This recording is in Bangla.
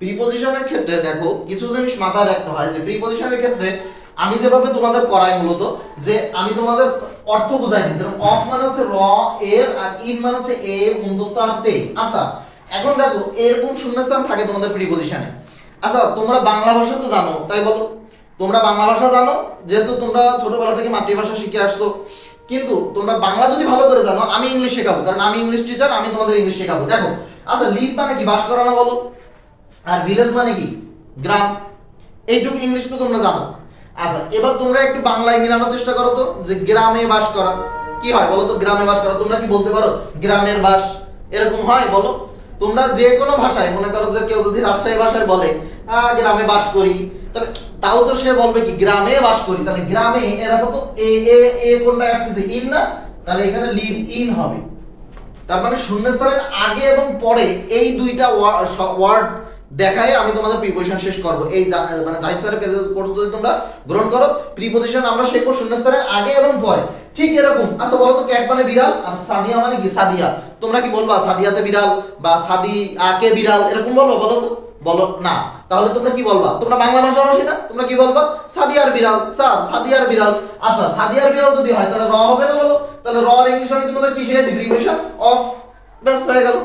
প্রিপজিশনের ক্ষেত্রে দেখো, কিছু জিনিস মাথায় রাখতে হয় যে প্রিপজিশনের ক্ষেত্রে আমি যেভাবে তোমাদের করাই মূলত, যে আমি তোমাদের অর্থ বুঝাই যেরকম অফ মানে হচ্ছে র এর আর ইন মানে হচ্ছে এ উন্দস্তার তে। আচ্ছা এখন দেখো, এরকম শূন্যস্থান থাকে তোমাদের প্রিপজিশনে আচ্ছা তোমরা বাংলা ভাষা তো জানো, তাই বলো? তোমরা বাংলা ভাষা জানো, যেহেতু তোমরা ছোটবেলা থেকে মাতৃভাষা শিখে আসছো। কিন্তু তোমরা বাংলা যদি ভালো করে জানো, আমি ইংলিশ শেখাবো। কারণ আমি ইংলিশ টিচার আমি তোমাদের ইংলিশ শেখাবো। দেখো আচ্ছা লিভ মানে কি? বাস করানো বলো? আর ভিলেজ মানে কি? গ্রাম। এইটুকু ইংলিশ তো তোমরা জানো। আচ্ছা এবার তোমরা একটু বাংলায় মিলানোর চেষ্টা করো তো, যে গ্রামে বাস করা। কি হয় বলো তো, গ্রামে বাস করা? তোমরা কি বলতে পারো? গ্রামের বাস। এরকম হয় বলো। তোমরা যে কোনো ভাষায়, মনে করো যে কেউ যদি রাজশাহী ভাষায় বলে গ্রামে বাস করি। তাহলে তাও তো সে বলবে কি, গ্রামে বাস করি। তাহলে গ্রামে এরা তো এ এ এ কোনটা আসতেছে? ইন না? তাহলে এখানে লিভ ইন হবে। তার মানে শূন্যস্থানের আগে এবং পরে এই দুইটা ওয়ার্ড দেখায় আমি তোমাদের প্রিপোজিশন শেষ করব। এই মানে জাহিদ স্যারের পেজের কোর্স যদি তোমরা গ্রহণ করো প্রিপোজিশন আমরা শিখব শূন্যস্থানের আগে এবং পরে। ঠিক এরকম। আচ্ছা বলো তো ক্যাট মানে বিড়াল আর সাদিয়া মানে কি? সাদিয়া। তোমরা কি বলবা সাদিয়াতে বিড়াল বা সাদি আকে বিড়াল? এরকম বলব, বলো তো। বলো, না। তাহলে তোমরা কি বলবা? তোমরা বাংলা ভাষা ভাষী না? তোমরা কি বলবা? সাদিয়ার বিড়াল। স্যার, সাদিয়ার বিড়াল। আচ্ছা সাদিয়ার বিড়াল যদি হয়, তাহলে র হবে না বলো? তাহলে র ইংলিশ আমি তোমাদের কি শিখেছি প্রিপোজিশন অফ। ব্যাস, হয়ে গেল।